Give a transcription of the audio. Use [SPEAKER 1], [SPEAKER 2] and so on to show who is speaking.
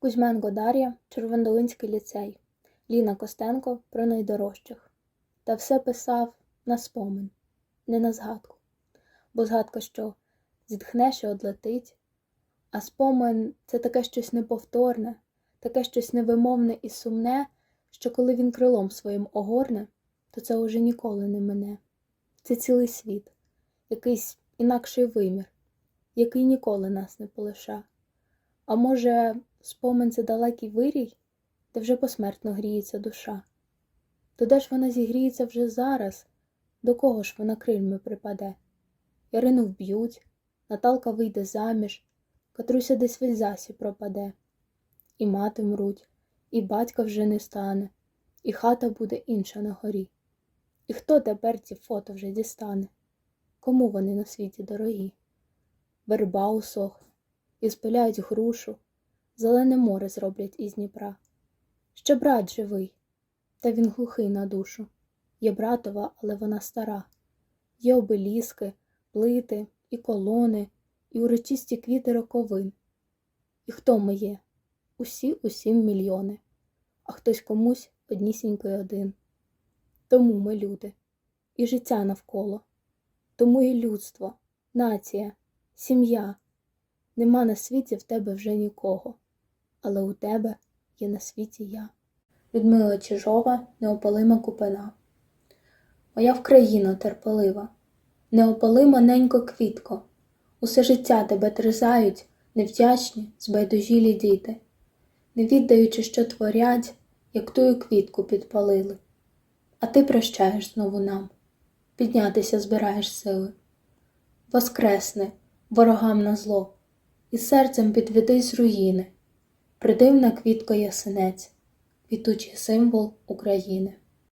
[SPEAKER 1] Кузьменко Дар'я, Червондолинський ліцей, Ліна Костенко про найдорожчих. Та все писав на спомин, не на згадку. Бо згадка що зітхнеш і одлетить, а спомин це таке щось неповторне, таке щось невимовне і сумне, що коли він крилом своїм огорне, то це уже ніколи не мине. Це цілий світ, якийсь інакший вимір, який ніколи нас не полиша. А може, спомин це далекий вирій, де вже посмертно гріється душа? То де ж вона зігріється вже зараз, до кого ж вона крильми припаде? Ярину вб'ють, Наталка вийде заміж, Катруся десь в Ельзасі пропаде. І мати мруть, і батька вже не стане, і хата буде інша на горі. І хто тепер ці фото вже дістане? Кому вони на світі дорогі? Верба усохне, і спиляють грушу, зелене море зроблять із Дніпра. Ще брат живий, та він глухий на душу. Є братова, але вона стара. Є обеліски, плити і колони, і урочисті квіти роковин. І хто ми є? Усі усім мільйони, а хтось комусь однісінький один. Тому ми люди, і життя навколо, тому і людство, нація, сім'я. Нема на світі в тебе вже нікого, але у тебе є на світі я. Людмила Чижова, неопалима купина. Моя Вкраїно терпелива, неопалима ненько квітко, усе життя тебе терзають невдячні, збайдужілі діти, не віддаючи, що творять, як тую квітку підпалили. А ти прощаєш знову нам, піднятися збираєш сили. Воскресни, ворогам на зло, і серцем підведи з руїни, придивна квітка ясенець, квітучий символ України.